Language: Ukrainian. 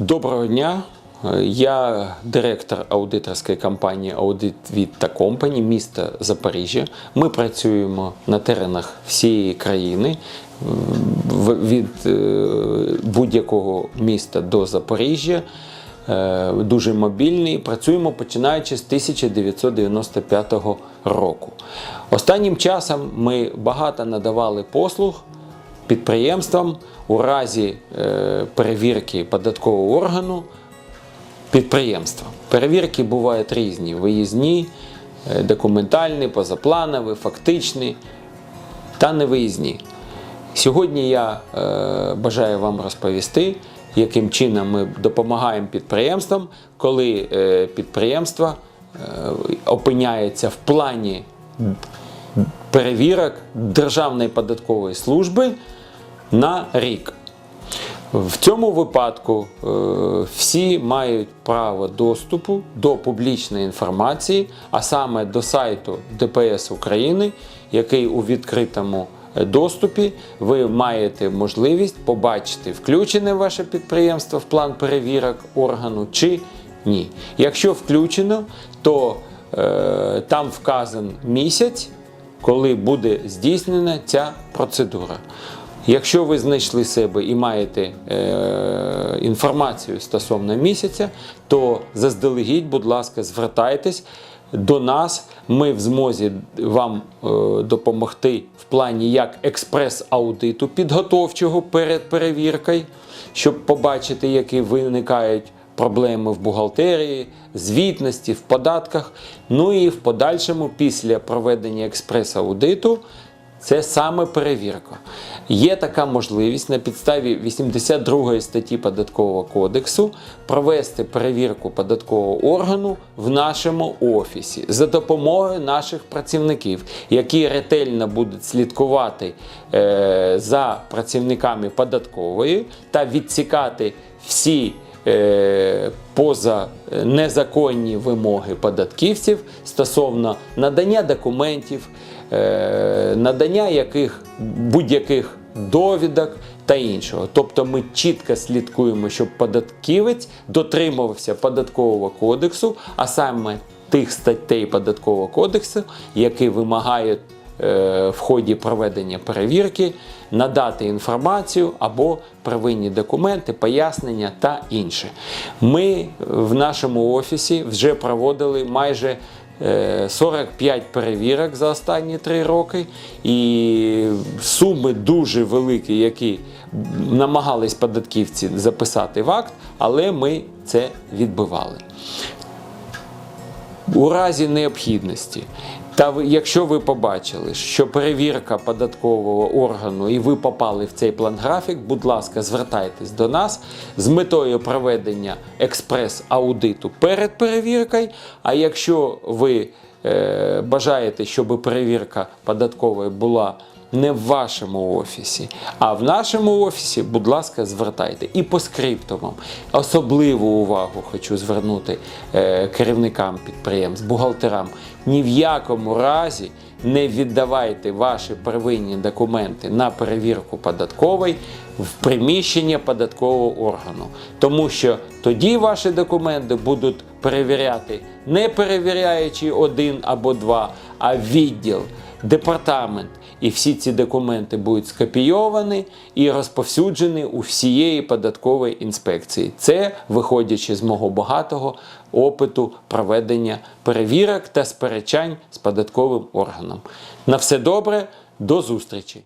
Доброго дня. Я директор аудиторської компанії Audit та Company міста Запоріжжя. Ми працюємо на теренах всієї країни від е, будь-якого міста до Запоріжжя. Е, Дуже мобільний. Працюємо починаючи з 1995 року. Останнім часом ми багато надавали послуг підприємствам у разі е, перевірки податкового органу підприємства. Перевірки бувають різні: виїзні, е, документальні, позапланові, фактичні та невиїзні. Сьогодні я е, бажаю вам розповісти, яким чином ми допомагаємо підприємствам, коли підприємство е, опиняється в плані перевірок Державної податкової служби на рік. В цьому випадку е, всі мають право доступу до публічної інформації, а саме до сайту ДПС України, який у відкритому е, доступі ви маєте можливість побачити, включене ваше підприємство в план перевірок органу чи ні. Якщо включено, то е, там вказан місяць, коли буде здійснена ця процедура. Якщо ви знайшли себе і маєте е, інформацію стосовно місяця, то заздалегідь, будь ласка, звертайтесь до нас. Ми в змозі вам е, допомогти в плані як експрес-аудиту підготовчого перед перевіркою, щоб побачити, які виникають проблеми в бухгалтерії, звітності, в податках. Ну і в подальшому, після проведення експрес-аудиту, це саме перевірка. Є така можливість на підставі 82 статті Податкового кодексу провести перевірку податкового органу в нашому офісі за допомогою наших працівників, які ретельно будуть слідкувати е, за працівниками податкової та відсікати всі е, поза е, незаконні вимоги податківців стосовно надання документів, надання яких будь-яких довідок та іншого. Тобто ми чітко слідкуємо, щоб податківець дотримувався податкового кодексу, а саме тих статей податкового кодексу, які вимагають е, в ході проведення перевірки надати інформацію або первинні документи, пояснення та інше. Ми в нашому офісі вже проводили майже е, 45 перевірок за останні 3 роки, і суми дуже великі, які намагались податківці записати в акт, але ми це відбивали. У разі необхідності. Та якщо ви побачили, що перевірка податкового органу і ви попали в цей план графік, будь ласка, звертайтесь до нас з метою проведення експрес-аудиту перед перевіркою. А якщо ви е, бажаєте, щоб перевірка податкової була не в вашому офісі, а в нашому офісі, будь ласка, звертайте. І по скриптумам. Особливу увагу хочу звернути е, керівникам підприємств, бухгалтерам. Ні в якому разі не віддавайте ваші первинні документи на перевірку податкової в приміщення податкового органу. Тому що тоді ваші документи будуть перевіряти, не перевіряючи один або два, а відділ, департамент. І всі ці документи будуть скопійовані і розповсюджені у всієї податкової інспекції. Це виходячи з мого багатого опиту проведення перевірок та сперечань з податковим органом. На все добре, до зустрічі!